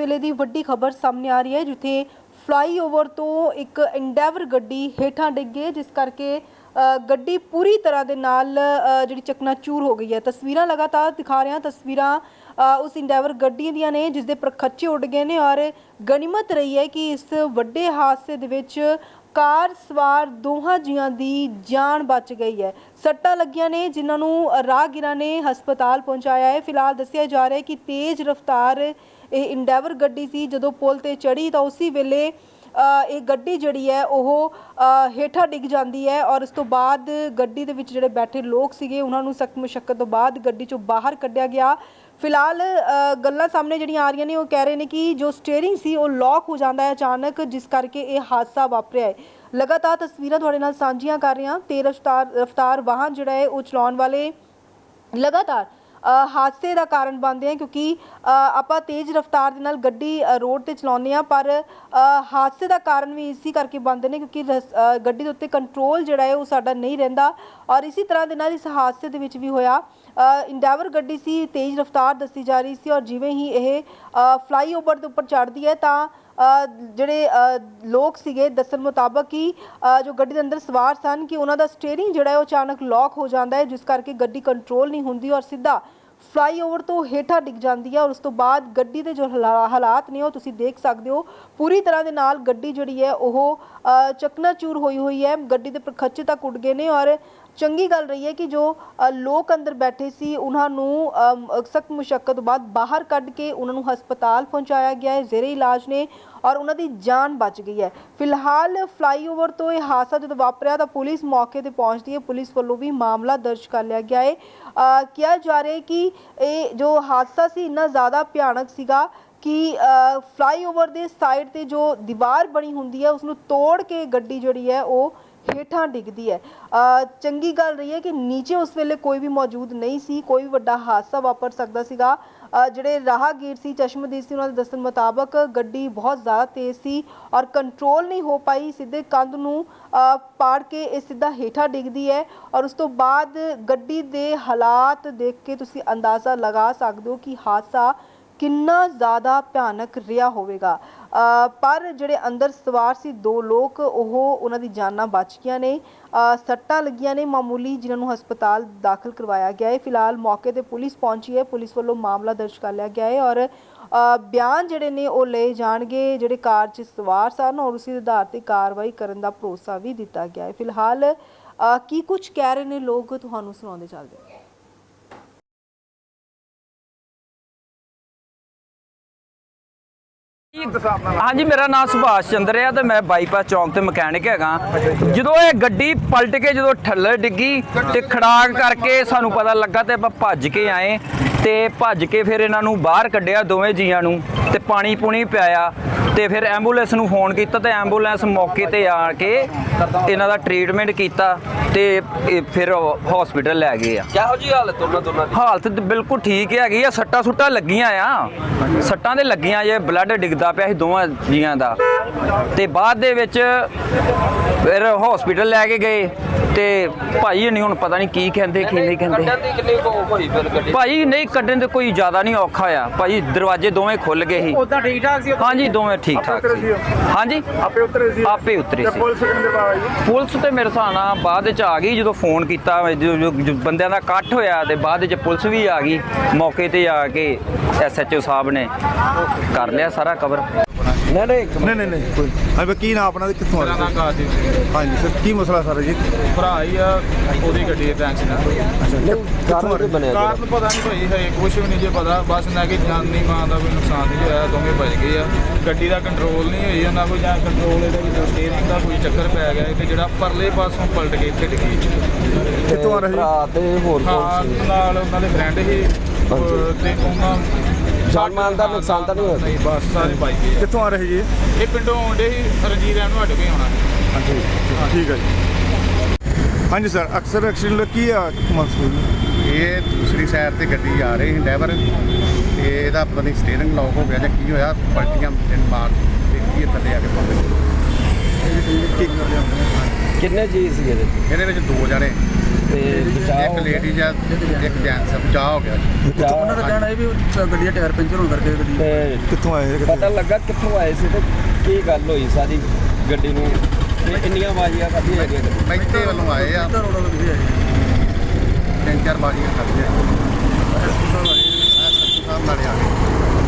ਵੇਲੇ ਦੀ ਵੱਡੀ ਖਬਰ ਸਾਹਮਣੇ ਆ ਰਹੀ ਹੈ ਜਿੱਥੇ ਫਲਾਈਓਵਰ ਤੋਂ ਇੱਕ ਐਂਡੈਵਰ ਗੱਡੀ ਹੇਠਾਂ ਡਿੱਗ ਗਈ ਜਿਸ ਕਰਕੇ ਅ, ਗੱਡੀ ਪੂਰੀ ਤਰ੍ਹਾਂ ਦੇ ਨਾਲ ਅ, ਜਿਹੜੀ ਚਕਨਾਚੂਰ ਹੋ ਗਈ ਹੈ। ਤਸਵੀਰਾਂ ਲਗਾਤਾਰ ਦਿਖਾ ਰਹੇ ਹਾਂ। ਤਸਵੀਰਾਂ ਉਸ ਇੰਡੈਵਰ ਗੱਡੀ ਦੀਆਂ ਨੇ ਜਿਸ ਦੇ ਪ੍ਰਖੱਚੇ ਉੱਡ ਗਏ ਨੇ ਔਰ ਗਨੀਮਤ ਰਹੀ ਹੈ ਕਿ ਇਸ ਵੱਡੇ ਹਾਦਸੇ ਦੇ ਵਿੱਚ ਕਾਰ ਸਵਾਰ ਦੋਹਾਂ ਜੀਆਂ ਦੀ ਜਾਨ ਬਚ ਗਈ ਹੈ। ਸੱਟਾਂ ਲੱਗੀਆਂ ਨੇ ਜਿਨ੍ਹਾਂ ਨੂੰ ਰਾਹਗੀਰਾਂ ਨੇ ਹਸਪਤਾਲ ਪਹੁੰਚਾਇਆ ਹੈ। ਫਿਲਹਾਲ ਦੱਸਿਆ ਜਾ ਰਿਹਾ ਹੈ ਕਿ ਤੇਜ਼ ਰਫ਼ਤਾਰ ਇਹ ਇੰਡੈਵਰ ਗੱਡੀ ਸੀ, ਜਦੋਂ ਪੁਲ ਤੇ ਚੜੀ ਤਾਂ ਉਸੇ ਵੇਲੇ ਇਹ ਗੱਡੀ ਜਿਹੜੀ ਹੈ, ਉਹ ਹੇਠਾਂ ਡਿੱਗ ਜਾਂਦੀ ਹੈ ਔਰ ਉਸ ਤੋਂ ਬਾਅਦ ਗੱਡੀ ਦੇ ਵਿੱਚ ਜਿਹੜੇ ਬੈਠੇ ਲੋਕ ਸੀਗੇ, ਉਹਨਾਂ ਨੂੰ ਸਖਤ ਮੁਸ਼ੱਕਤ ਤੋਂ ਬਾਅਦ ਗੱਡੀ ਚੋਂ ਬਾਹਰ ਕੱਢਿਆ ਗਿਆ। ਫਿਲਹਾਲ ਗੱਲਾਂ ਸਾਹਮਣੇ ਜਿਹੜੀਆਂ ਆ ਰਹੀਆਂ ਨੇ, ਉਹ ਕਹਿ ਰਹੇ ਨੇ ਕਿ ਜੋ ਸਟੀਅਰਿੰਗ ਸੀ, ਉਹ ਲੌਕ ਹੋ ਜਾਂਦਾ ਹੈ ਅਚਾਨਕ, ਜਿਸ ਕਰਕੇ ਇਹ ਹਾਦਸਾ ਵਾਪਰਿਆ ਹੈ। ਲਗਾਤਾਰ ਤਸਵੀਰਾਂ ਤੁਹਾਡੇ ਨਾਲ ਸਾਂਝੀਆਂ ਕਰ ਰਹੇ ਹਾਂ। ਤੇਜ਼ ਰਫ਼ਤਾਰ ਰਫ਼ਤਾਰ ਵਾਹਨ ਜਿਹੜਾ ਹੈ, ਉਹ ਚਲਾਉਣ ਵਾਲੇ ਲਗਾਤਾਰ ਹਾਦਸੇ ਦਾ ਕਾਰਨ ਬਣਦੇ ਆ ਕਿਉਂਕਿ ਆਪਾਂ ਤੇਜ਼ ਰਫ਼ਤਾਰ ਦੇ ਨਾਲ ਗੱਡੀ ਰੋਡ ਤੇ ਚਲਾਉਂਦੇ ਆ, ਪਰ ਹਾਦਸੇ ਦਾ ਕਾਰਨ ਵੀ ਇਸੇ ਕਰਕੇ ਬਣਦੇ ਨੇ ਕਿਉਂਕਿ ਰਸ- ਗੱਡੀ ਦੇ ਉੱਤੇ ਕੰਟਰੋਲ ਜਿਹੜਾ ਹੈ ਉਹ ਸਾਡਾ ਨਹੀਂ ਰਹਿੰਦਾ ਔਰ ਇਸੇ ਤਰ੍ਹਾਂ ਦੇ ਨਾਲ ਇਸ ਹਾਦਸੇ ਦੇ ਵਿੱਚ ਵੀ ਹੋਇਆ। ਇੰਡੈਵਰ ਗੱਡੀ ਸੀ, ਤੇਜ਼ ਰਫ਼ਤਾਰ ਦੱਸੀ ਜਾ ਰਹੀ ਸੀ ਔਰ ਜਿਵੇਂ ਹੀ ਇਹ ਫਲਾਈਓਵਰ ਦੇ ਉੱਪਰ ਚੜ੍ਹਦੀ ਹੈ ਤਾਂ ਜਿਹੜੇ ਲੋਕ ਸੀਗੇ ਦੱਸਣ ਮੁਤਾਬਕ ਕਿ ਜੋ ਗੱਡੀ ਦੇ ਅੰਦਰ ਸਵਾਰ ਸਨ ਕਿ ਉਹਨਾਂ ਦਾ ਸਟੀਅਰਿੰਗ ਜਿਹੜਾ ਹੈ ਉਹ ਅਚਾਨਕ ਲੌਕ ਹੋ ਜਾਂਦਾ ਹੈ, ਜਿਸ ਕਰਕੇ ਗੱਡੀ ਕੰਟਰੋਲ ਨਹੀਂ ਹੁੰਦੀ ਔਰ ਸਿੱਧਾ ਫਲਾਈਓਵਰ ਤੋਂ ਹੇਠਾਂ ਡਿੱਗ ਜਾਂਦੀ ਹੈ ਔਰ ਉਸ ਤੋਂ ਬਾਅਦ ਗੱਡੀ ਦੇ ਜੋ ਹਲਾ ਹਾਲਾਤ ਨੇ ਉਹ ਤੁਸੀਂ ਦੇਖ ਸਕਦੇ ਹੋ। ਪੂਰੀ ਤਰ੍ਹਾਂ ਦੇ ਨਾਲ ਗੱਡੀ ਜਿਹੜੀ ਹੈ ਉਹ ਅ, ਚਕਨਾਚੂਰ ਹੋਈ ਹੋਈ ਹੈ। ਗੱਡੀ ਦੇ ਪ੍ਰਖੱਚੇ ਤੱਕ ਉੱਡ ਗਏ ਨੇ ਔਰ ਚੰਗੀ ਗੱਲ ਰਹੀ ਹੈ ਕਿ ਜੋ ਲੋਕ ਅੰਦਰ ਬੈਠੇ ਸੀ, ਉਹਨਾਂ ਨੂੰ ਸਖਤ ਮੁਸ਼ੱਕਤ ਤੋਂ ਬਾਅਦ ਬਾਹਰ ਕੱਢ ਕੇ ਉਹਨਾਂ ਨੂੰ ਹਸਪਤਾਲ ਪਹੁੰਚਾਇਆ ਗਿਆ ਹੈ, ਜ਼ੇਰੇ ਇਲਾਜ ਨੇ ਔਰ ਉਹਨਾਂ ਦੀ ਜਾਨ ਬਚ ਗਈ ਹੈ। ਫਿਲਹਾਲ ਫਲਾਈਓਵਰ ਤੋਂ ਇਹ ਹਾਦਸਾ ਜਦੋਂ ਵਾਪਰਿਆ ਤਾਂ ਪੁਲਿਸ ਮੌਕੇ ਤੇ ਪਹੁੰਚਦੀ ਹੈ। ਪੁਲਿਸ ਵੱਲੋਂ ਵੀ ਮਾਮਲਾ ਦਰਜ ਕਰ ਲਿਆ ਗਿਆ ਹੈ। ਕਿਹਾ ਜਾ ਰਿਹਾ ਹੈ ਕਿ ਇਹ ਜੋ ਹਾਦਸਾ ਸੀ, ਇੰਨਾ ਜ਼ਿਆਦਾ ਭਿਆਨਕ ਸੀਗਾ ਕਿ ਫਲਾਈਓਵਰ ਦੇ ਸਾਈਡ ਤੇ ਜੋ ਦੀਵਾਰ ਬਣੀ ਹੁੰਦੀ ਹੈ ਉਸ ਨੂੰ ਤੋੜ ਕੇ ਗੱਡੀ ਜਿਹੜੀ ਹੈ, ਉਹ ਹੇਠਾਂ ਡਿੱਗਦੀ ਹੈ। ਚੰਗੀ ਗੱਲ ਰਹੀ ਹੈ ਕਿ ਨੀਚੇ ਉਸ ਵੇਲੇ ਕੋਈ ਵੀ ਮੌਜੂਦ ਨਹੀਂ ਸੀ, ਕੋਈ ਵੀ ਵੱਡਾ ਹਾਦਸਾ ਵਾਪਰ ਸਕਦਾ ਸੀਗਾ। ਜਿਹੜੇ ਰਾਹਗੀਰ ਸੀ, ਚਸ਼ਮਦੀਦ ਸੀ, ਉਹਨਾਂ ਦੇ ਦੱਸਣ ਮੁਤਾਬਕ ਗੱਡੀ ਬਹੁਤ ਜ਼ਿਆਦਾ ਤੇਜ਼ ਸੀ ਔਰ ਕੰਟਰੋਲ ਨਹੀਂ ਹੋ ਪਾਈ। ਸਿੱਧੇ ਕੰਧ ਨੂੰ ਪਾੜ ਕੇ ਇਹ ਸਿੱਧਾ ਹੇਠਾਂ ਡਿੱਗਦੀ ਹੈ ਔਰ ਉਸ ਤੋਂ ਬਾਅਦ ਗੱਡੀ ਦੇ ਹਾਲਾਤ ਦੇਖ ਕੇ ਤੁਸੀਂ ਅੰਦਾਜ਼ਾ ਲਗਾ ਸਕਦੇ ਹੋ ਕਿ ਹਾਦਸਾ ਕਿੰਨਾ ਜ਼ਿਆਦਾ ਭਿਆਨਕ ਰਿਹਾ ਹੋਵੇਗਾ। ਪਰ ਜਿਹੜੇ ਅੰਦਰ ਸਵਾਰ ਸੀ ਦੋ ਲੋਕ, ਉਹ ਉਹਨਾਂ ਦੀ ਜਾਨਾਂ ਬਚ ਗਈਆਂ ਨੇ। ਸੱਟਾਂ ਲੱਗੀਆਂ ਨੇ ਮਾਮੂਲੀ, ਜਿਨ੍ਹਾਂ ਨੂੰ ਹਸਪਤਾਲ ਦਾਖਲ ਕਰਵਾਇਆ ਗਿਆ ਹੈ। ਫਿਲਹਾਲ ਮੌਕੇ ਤੇ ਪੁਲਿਸ ਪਹੁੰਚੀ ਹੈ। ਪੁਲਿਸ ਵੱਲੋਂ ਮਾਮਲਾ ਦਰਜ ਕਰ ਲਿਆ ਗਿਆ ਹੈ ਔਰ ਬਿਆਨ ਜਿਹੜੇ ਨੇ ਉਹ ਲਏ ਜਾਣਗੇ। ਜਿਹੜੇ ਕਾਰ 'ਚ ਸਵਾਰ ਸਨ, ਔਰ ਉਸੇ ਆਧਾਰ ਤੇ ਕਾਰਵਾਈ ਕਰਨ ਦਾ ਭਰੋਸਾ ਵੀ ਦਿੱਤਾ ਗਿਆ ਹੈ। ਫਿਲਹਾਲ ਕੀ ਕੁਝ ਕਹਿ ਰਹੇ ਨੇ ਲੋਕ? ਤੁਹਾਨੂੰ ਸੁਣਾਉਂਦੇ ਚੱਲਦੇ ਹਾਂਜੀ, ਮੇਰਾ ਨਾਮ ਸੁਭਾਸ਼ ਚੰਦਰ ਹੈ ਤੇ ਮੈਂ ਬਾਈਪਾਸ ਚੌਂਕ ਤੇ ਮਕੈਨਿਕ ਹੈਗਾ। ਜਦੋਂ ਇਹ ਗੱਡੀ ਪਲਟ ਕੇ ਜਦੋਂ ਠੱਲਰ ਡਿੱਗੀ ਤੇ ਖੜਾਕ ਕਰਕੇ ਸਾਨੂੰ ਪਤਾ ਲੱਗਾ ਤੇ ਆਪਾਂ ਭੱਜ ਕੇ ਆਏ ਤੇ ਭੱਜ ਕੇ ਫਿਰ ਇਹਨਾਂ ਨੂੰ ਬਾਹਰ ਕੱਢਿਆ ਦੋਵੇਂ ਜੀਆਂ ਨੂੰ ਤੇ ਪਾਣੀ ਪੂਣੀ ਪਿਆਇਆ। ਤੇ ਫਿਰ ਐਂਬੂਲੈਂਸ ਨੂੰ ਫੋਨ ਕੀਤਾ ਤੇ ਐਂਬੂਲੈਂਸ ਮੌਕੇ ਤੇ ਆ ਕੇ ਇਹਨਾਂ ਦਾ ਟ੍ਰੀਟਮੈਂਟ ਕੀਤਾ ਤੇ ਇਹ ਫਿਰ ਹਸਪੀਟਲ ਲੈ ਗਏ ਆ। ਕਿਹੋ ਜੀ ਹਾਲਤ ਉਹਨਾਂ ਦੋਨਾਂ ਦੀ? ਹਾਲਤ ਤੇ ਬਿਲਕੁਲ ਠੀਕ ਹੈਗੀ ਆ ਸੱਟਾਂ ਸੁੱਟਾਂ ਲੱਗੀਆਂ ਆ। ਸੱਟਾਂ ਦੇ ਲੱਗੀਆਂ ਜੇ ਬਲੱਡ ਡਿੱਗਦਾ ਪਿਆ ਸੀ ਦੋਵਾਂ ਜੀਆਂ ਦਾ। ਤੇ ਬਾਅਦ ਦੇ ਵਿੱਚ ਫਿਰ ਹਸਪੀਟਲ ਲੈ ਕੇ ਗਏ ਤੇ ਭਾਈ ਨਹੀਂ ਹੁਣ ਪਤਾ ਨਹੀਂ ਕੀ ਕਹਿੰਦੇ ਕੀ ਨਹੀਂ ਕਹਿੰਦੇ ਕੱਢਣ ਦੀ ਕਿੰਨੀ ਕੁ ਹੋਈ ਫਿਰ ਗੱਡੀ? ਭਾਈ ਨਹੀਂ ਕੱਢਣ ਦੇ ਕੋਈ ਜ਼ਿਆਦਾ ਨਹੀਂ ਔਖਾ ਆ। ਭਾਈ ਦਰਵਾਜ਼ੇ ਦੋਵੇਂ ਖੁੱਲ ਗਏ ਸੀ। ਉਦਾਂ ਠੀਕ ਠਾਕ ਸੀ ਹਾਂਜੀ ਦੋਵੇਂ ਠੀਕ ਠਾਕ ਸੀ। ਹਾਂਜੀ? ਆਪੇ ਉਤਰੇ ਸੀ ਆਪੇ ਉਤਰੇ ਸੀ। ਪੁਲਿਸ ਕਿੰਨੇ ਬਾਅਦ ਆਈ ਪੁਲਿਸ ਤੇ ਮੇਰੇ ਨਾਲ ਬਾਅਦ ਵਿੱਚ ਆ ਗਈ ਜਦੋਂ ਫੋਨ ਕੀਤਾ ਬੰਦਿਆਂ ਦਾ ਇਕੱਠ ਹੋਇਆ ਤੇ ਬਾਅਦ ਵਿੱਚ ਪੁਲਿਸ ਵੀ ਆ ਗਈ। ਮੌਕੇ ਤੇ ਆ ਕੇ ਐਸਐਚਓ ਸਾਹਿਬ ਨੇ ਕਰ ਲਿਆ ਸਾਰਾ ਕਵਰ ਨਹੀਂ ਨਹੀਂ ਨਹੀਂ ਨਹੀਂ ਕੋਈ ਹਾਂ ਬਈ ਕੀ ਨਾਮ ਆਪਣਾ ਤੇ ਕਿੱਥੋਂ ਆ ਮੇਰਾ ਰਹੇ ਨਾਮ ਕਾਜੀ? ਹਾਂਜੀ ਸਰ ਕੀ ਮਸਲਾ ਸਰ ਜੀ? ਭਰਾ ਹੀ ਆ ਉਹਦੀ ਗੱਡੀ ਦੇ ਟੈਂਸ਼ਨ ਨਾਲ ਕਿੱਥੋਂ ਆ ਰਹੇ? ਕਾਰਨ ਪਤਾ ਨਹੀਂ ਭਾਈ ਹੈ ਕੁਝ ਵੀ ਨਹੀਂ ਜੇ ਪਤਾ। ਬਸ ਨਾ ਕਿ ਜਾਨੀ ਮਾਂ ਦਾ ਕੋਈ ਨੁਕਸਾਨ ਨਹੀਂ ਹੋਇਆ ਦੋਵੇਂ ਬਚ ਗਏ ਆ। ਗੱਡੀ ਦਾ ਕੰਟਰੋਲ ਨਹੀਂ ਹੋਈ ਉਹਨਾਂ ਕੋਈ ਜਾਂ ਕੰਟਰੋਲ ਇਹਦਾ ਕੋਈ ਸਟੀਅਰਿੰਗ ਦਾ ਕੋਈ ਚੱਕਰ ਪੈ ਗਿਆ। ਤੇ ਜਿਹੜਾ ਪਰਲੇ ਪਾਸੋਂ ਪਲਟ ਕੇ ਇੱਥੇ ਡਿੱਗੀ। ਕਿੱਥੋਂ ਆ ਰਹੇ ਭਰਾ ਤੇ ਹੋਰ ਹਾਂ ਕੌਣ ਸੀ? ਨਾਲ ਉਹਨਾਂ ਦੇ ਫਰੈਂਡ ਸੀ। ਤੇ ਉਹਨਾਂ ਜਾਨ ਮਾਲ ਦਾ ਨੁਕਸਾਨ ਤਾਂ ਨਹੀਂ ਹੋਇਆ? ਨਹੀਂ ਬਸ ਸਾਰੇ ਬਚ ਗਏ। ਕਿੱਥੋਂ ਆ ਰਹੇ ਜੀ? ਇਹ ਪਿੰਡੋਂ ਆਉਂਦੇ ਸੀ ਰਣਜੀਤ ਰਹਿਣ ਨੂੰ ਹਟ ਕੇ ਆਉਣਾ। ਹਾਂਜੀ ਠੀਕ ਹੈ ਜੀ। ਹਾਂਜੀ ਸਰ ਅਕਸਰ ਐਕਸੀਡੈਂਟ ਕੀ ਆ ਮਸਲਾ ਇਹ ਦੂਸਰੀ ਸਾਈਡ ਤੇ ਗੱਡੀ ਆ ਰਹੀ ਸੀ ਡਰਾਈਵਰ ਤੇ ਇਹਦਾ ਪਤਾ ਨਹੀਂ ਸਟੀਅਰਿੰਗ ਲੌਕ ਹੋ ਗਿਆ ਜਾਂ ਕੀ ਹੋਇਆ ਪਲਟੀਆਂ ਤਿੰਨ ਮਾਰ ਤੇ ਕੀ ਥੱਲੇ ਆ ਕੇ ਪਹੁੰਚ ਕਿੰਨੇ ਜੀ ਸੀਗੇ? ਇਹਦੇ ਵਿੱਚ ਦੋ ਜਣੇ। ਤੇ ਬਚਾਓ ਇੱਕ ਲੇਡੀ ਜਾਂ ਇੱਕ ਜੈਂਟਸ ਬਚਾਅ ਹੋ ਗਿਆ। ਉੱਥੋਂ ਉਹਨਾਂ ਦਾ ਕਹਿਣਾ ਇਹ ਵੀ ਚ- ਗੱਡੀ ਦਾ ਟਾਇਰ ਪੈਂਚਰ ਹੋਣ ਕਰਕੇ ਗੱਡੀ ਤੇ ਕਿੱਥੋਂ ਆਏ ਇਹ ਪਤਾ ਕਿੱਥੇ ਲੱਗਾ ਕਿੱਥੋਂ ਆਏ ਸੀ ਤੇ ਕੀ ਗੱਲ ਹੋਈ ਸਾਰੀ ਗੱਡੀ ਨੂੰ? ਤੇ ਇੰਨੀਆਂ ਬਾਜ਼ੀਆਂ ਕਾਦੀ ਹੈਗੀਆਂ ਗੱਡੀ ਮੈਂਤੇ ਵੱਲੋਂ ਆਏ ਆ। ਇੱਧਰ ਰੋੜਾ ਤੁਸੀਂ ਆਏ ਤਿੰਨ ਚਾਰ ਬਾਜ਼ੀਆਂ ਖਾਧੀਆਂ। ਐਸਪੀ ਸਾਹਿਬ ਆਏ ਐਸਪੀ ਸਾਹਿਬ ਨਾਲੇ ਆ ਗਏ